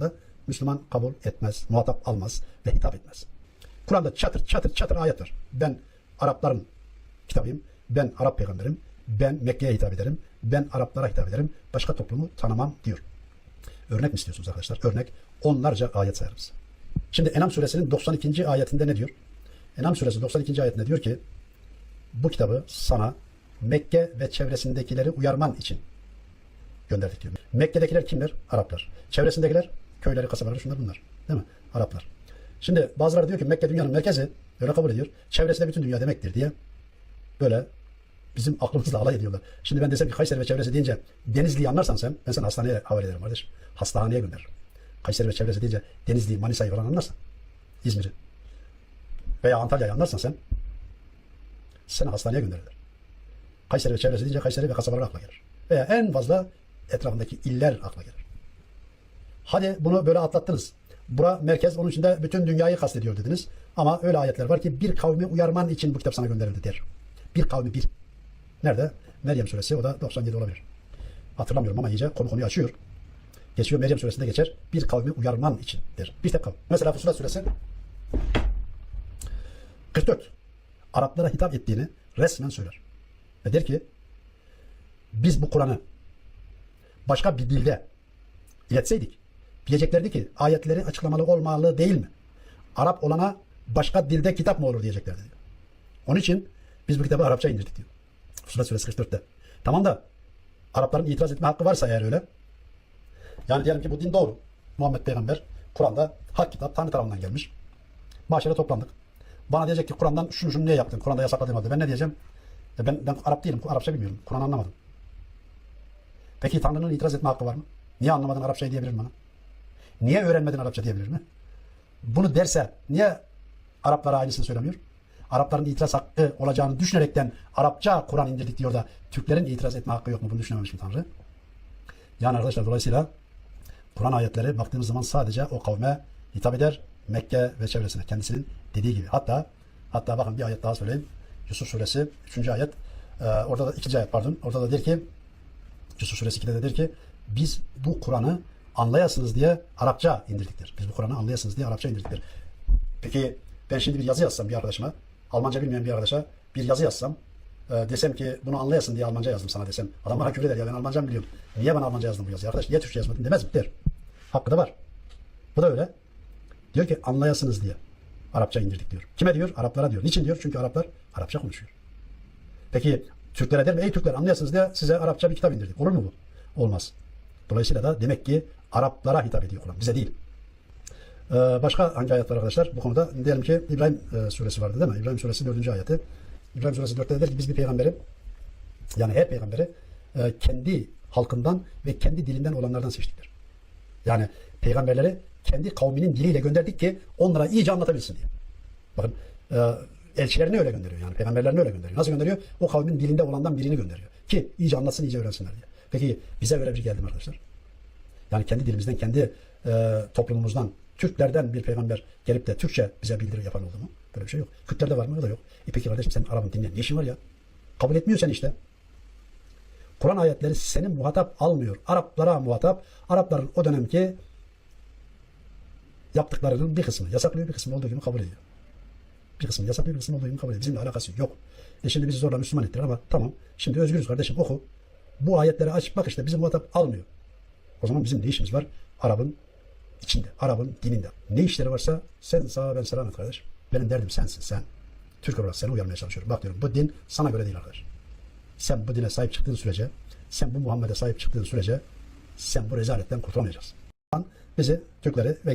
kitabında Müslüman kabul etmez, muhatap almaz ve hitap etmez. Kur'an'da çatır çatır çatır ayet var. Ben Arapların kitabıyım, ben Arap peygamberim, ben Mekke'ye hitap ederim, ben Araplara hitap ederim, başka toplumu tanımam diyor. Örnek mi istiyorsunuz arkadaşlar? Örnek onlarca ayet sayarız. Şimdi Enam suresinin 92. ayetinde ne diyor? Enam suresi 92. ayetinde diyor ki bu kitabı sana Mekke ve çevresindekileri uyarman için gönderdik diyor. Mekke'dekiler kimler? Araplar. Çevresindekiler köyleri, kasabaları, şunlar bunlar. Değil mi? Araplar. Şimdi bazıları diyor ki Mekke dünyanın merkezi. Öyle kabul ediyor. Çevresi de bütün dünya demektir diye böyle bizim aklımızla alay ediyorlar. Şimdi ben desem ki Kayseri ve çevresi deyince Denizli'yi anlarsan sen ben seni hastaneye havale ederim kardeş. Hastaneye gönderirim. Kayseri ve çevresi deyince Denizli'yi, Manisa'yı falan anlarsan İzmir'i veya Antalya'yı anlarsan sen seni hastaneye gönderirler. Kayseri ve çevresi deyince Kayseri ve kasabalar akla gelir. Veya en fazla etrafındaki iller akla gelir. Hadi bunu böyle atlattınız. Bura merkez onun için de bütün dünyayı kastediyor dediniz. Ama öyle ayetler var ki bir kavmi uyarman için bu kitap sana gönderildi der. Bir kavmi bir. Nerede? Meryem suresi o da 97 olabilir. Hatırlamıyorum ama iyice konu konuyu açıyor. Geçiyor Meryem suresinde geçer. Bir kavmi uyarman için der. Bir tek kavim. Mesela Fusilat suresi 44. Araplara hitap ettiğini resmen söyler. Ve der ki biz bu Kur'an'ı başka bir dilde iletseydik diyeceklerdi ki ayetleri açıklamalı olmalı değil mi? Arap olana başka dilde kitap mı olur diyeceklerdi. diyor. Onun için biz bu kitabı Arapça indirdik diyor. Fusilat suresi 44'te. Tamam da Arapların itiraz etme hakkı varsa eğer öyle. Yani diyelim ki bu din doğru. Muhammed Peygamber Kur'an'da hak kitap Tanrı tarafından gelmiş. Mahşere toplandık. Bana diyecek ki Kur'an'dan şunu şunu niye yaptın? Kur'an'da yasakladığım Ben ne diyeceğim? E ben, ben Arap değilim. Arapça bilmiyorum. Kur'an anlamadım. Peki Tanrı'nın itiraz etme hakkı var mı? Niye anlamadın Arapçayı diyebilir mi bana? Niye öğrenmedin Arapça diyebilir mi? Bunu derse niye Araplara aynısını söylemiyor? Arapların itiraz hakkı olacağını düşünerekten Arapça Kur'an indirdik diyor da Türklerin itiraz etme hakkı yok mu? Bunu düşünememiş mi Tanrı? Yani arkadaşlar dolayısıyla Kur'an ayetleri baktığımız zaman sadece o kavme hitap eder. Mekke ve çevresine kendisinin dediği gibi. Hatta hatta bakın bir ayet daha söyleyeyim. Yusuf suresi 3. ayet. Ee, orada da 2. ayet pardon. Orada da der ki Yusuf suresi 2'de de der ki biz bu Kur'an'ı anlayasınız diye Arapça indirdiktir. Biz bu Kur'an'ı anlayasınız diye Arapça indirdiktir. Peki ben şimdi bir yazı yazsam bir arkadaşıma, Almanca bilmeyen bir arkadaşa bir yazı yazsam, e, desem ki bunu anlayasın diye Almanca yazdım sana desem. Adam bana küfür eder ya ben Almanca biliyorum. Niye ben Almanca yazdım bu yazıyı arkadaş? Niye Türkçe yazmadın demez mi? Der. Hakkı da var. Bu da öyle. Diyor ki anlayasınız diye Arapça indirdik diyor. Kime diyor? Araplara diyor. Niçin diyor? Çünkü Araplar Arapça konuşuyor. Peki Türklere der mi? Ey Türkler anlayasınız diye size Arapça bir kitap indirdik. Olur mu bu? Olmaz. Dolayısıyla da demek ki Araplara hitap ediyor Kur'an. Bize değil. Ee, başka hangi ayet var arkadaşlar? Bu konuda diyelim ki İbrahim e, suresi vardı değil mi? İbrahim suresi 4. ayeti. İbrahim suresi 4'te der ki biz bir peygamberi yani her peygamberi e, kendi halkından ve kendi dilinden olanlardan seçtikler. Yani peygamberleri kendi kavminin diliyle gönderdik ki onlara iyice anlatabilsin diye. Bakın e, elçilerini öyle gönderiyor yani peygamberlerini öyle gönderiyor. Nasıl gönderiyor? O kavmin dilinde olandan birini gönderiyor. Ki iyice anlatsın, iyice öğrensinler diye. Peki bize öyle bir arkadaşlar? Yani kendi dilimizden, kendi e, toplumumuzdan, Türklerden bir peygamber gelip de Türkçe bize bildiri yapan oldu mu? Böyle bir şey yok. Kürtlerde var mı? O da yok. E peki kardeşim senin Arap'ın dinleyen ne işin var ya? Kabul etmiyor sen işte. Kur'an ayetleri senin muhatap almıyor. Araplara muhatap. Arapların o dönemki yaptıklarının bir kısmı yasaklıyor, bir kısmı olduğu gibi kabul ediyor. Bir kısmı yasaklıyor, bir kısmı olduğu gibi kabul ediyor. Bizimle alakası yok. E şimdi bizi zorla Müslüman ettiler ama tamam. Şimdi özgürüz kardeşim oku. Bu ayetleri aç bak işte bizi muhatap almıyor. O zaman bizim ne işimiz var? Arap'ın içinde, Arap'ın dininde. Ne işleri varsa sen sağa ben sana anlat kardeş. Benim derdim sensin sen. Türk olarak seni uyarmaya çalışıyorum. Bak diyorum bu din sana göre değil arkadaş. Sen bu dine sahip çıktığın sürece, sen bu Muhammed'e sahip çıktığın sürece sen bu rezaletten kurtulamayacaksın. Bizi, Türkleri ve